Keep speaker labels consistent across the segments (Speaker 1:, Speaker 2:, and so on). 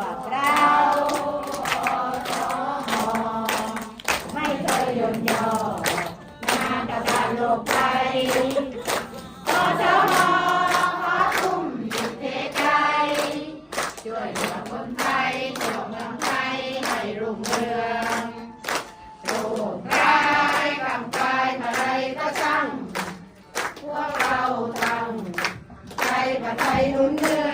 Speaker 1: วกเราไม่เคยย่นย่อหน้ากระดานโลกไปอสมอขอทุ่มสุดเทใจช่วยเหลือคนไทยทั่วเมืองไทยให้รุ่งเรืองโรคร้ายกำกายอะไรก็ช่างพวกเราตั้งใจประไทยรุ่นเรือง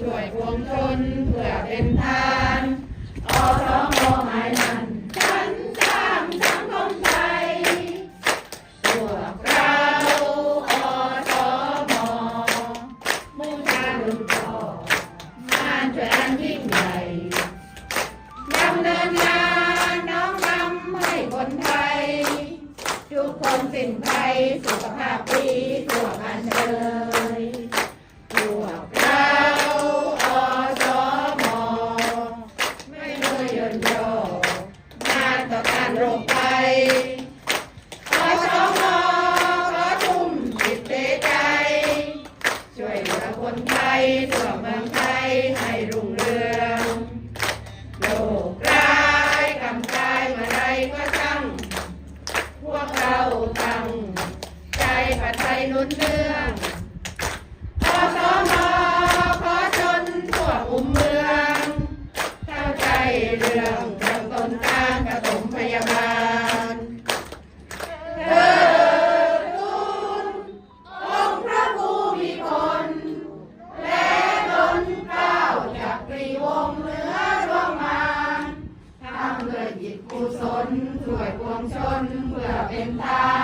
Speaker 1: ช่วยพวงชนเพื่อเป็นทานอสมหมายมันฉันสร้างสังคมไทยพวกเราอสมมุ่งทางรุ่นต่องานช่วยอันยิ่งใหญ่ดำเนินงานน้อมนำให้คนไทย ทุกคนสิ้นภัยสุขภาพดีทั่วกัน ยย่นย่องาต่อการโรคภัยอสมขอทุ่มจิตเทใจ ช่วยเหลือคนไทยทั่วเมืองไทยให้รุ่งเรืองโลกร้ายกำกายมื่อไรก็ช่างพวกเราตั้ง ใจปัดไทยนุ่นเนื่อง กุศลส่วยปวงชนเพื่อเป็นทาน